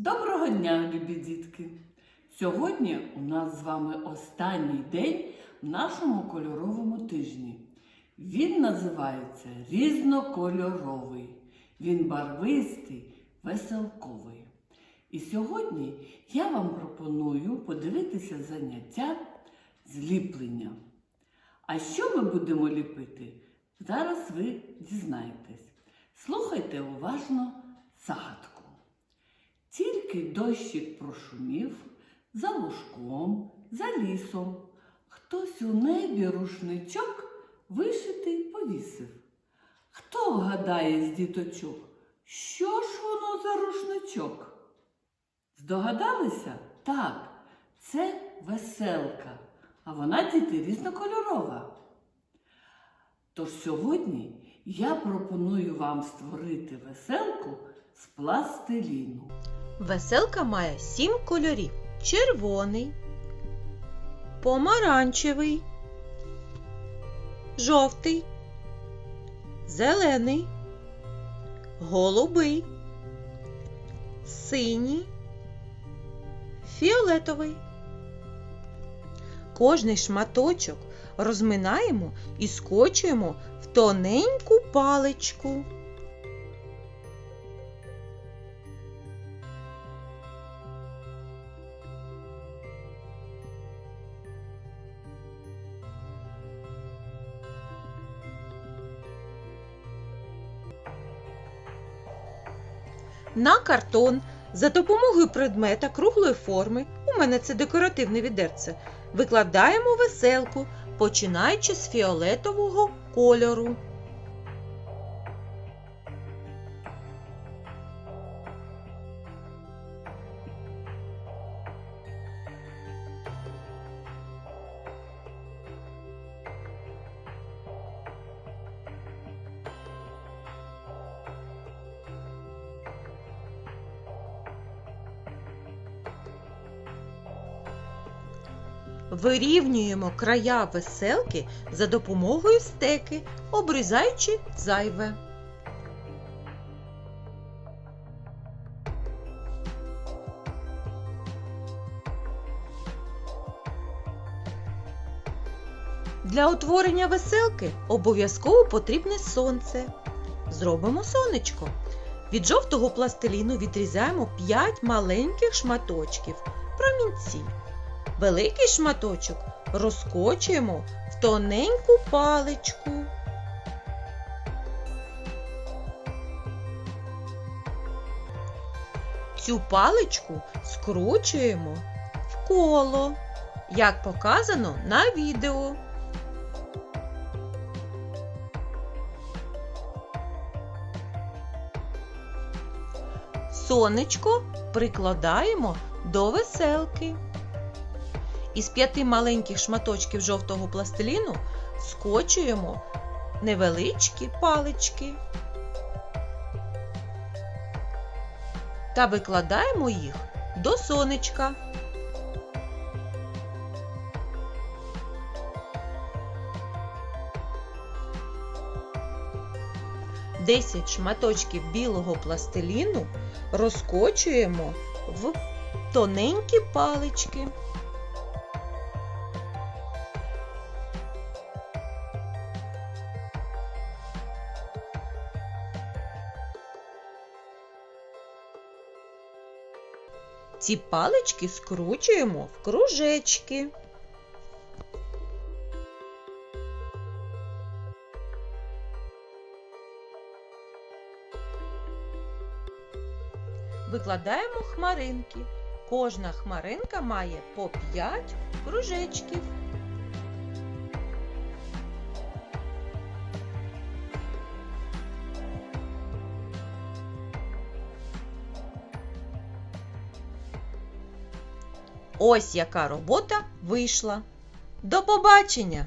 Доброго дня, любі дітки! Сьогодні у нас з вами останній день в нашому кольоровому тижні. Він називається різнокольоровий. Він барвистий, веселковий. І сьогодні я вам пропоную подивитися заняття зліплення. А що ми будемо ліпити? Зараз ви дізнаєтесь. Слухайте уважно загадку. Тільки дощик прошумів за лужком, за лісом. Хтось у небі рушничок вишитий повісив. Хто вгадає з діточок, що ж воно за рушничок? Здогадалися? Так, це веселка, а вона діти різнокольорова. Тож сьогодні я пропоную вам створити веселку з пластиліну. Веселка має сім кольорів: червоний, помаранчевий, жовтий, зелений, голубий, синій, фіолетовий. Кожний шматочок розминаємо і скочуємо в тоненьку паличку. На картон за допомогою предмета круглої форми, у мене це декоративне відерце, викладаємо веселку, починаючи з фіолетового кольору. Вирівнюємо края веселки за допомогою стеки, обрізаючи зайве. Для утворення веселки обов'язково потрібне сонце. Зробимо сонечко. Від жовтого пластиліну відрізаємо 5 маленьких шматочків, промінці. Великий шматочок розкочуємо в тоненьку паличку. Цю паличку скручуємо в коло, як показано на відео. Сонечко прикладаємо до веселки. Із п'яти маленьких шматочків жовтого пластиліну скочуємо невеличкі палички та викладаємо їх до сонечка. Десять шматочків білого пластиліну розкочуємо в тоненькі палички. Ці палички скручуємо в кружечки. Викладаємо хмаринки. Кожна хмаринка має по 5 кружечків. Ось яка робота вийшла. До побачення!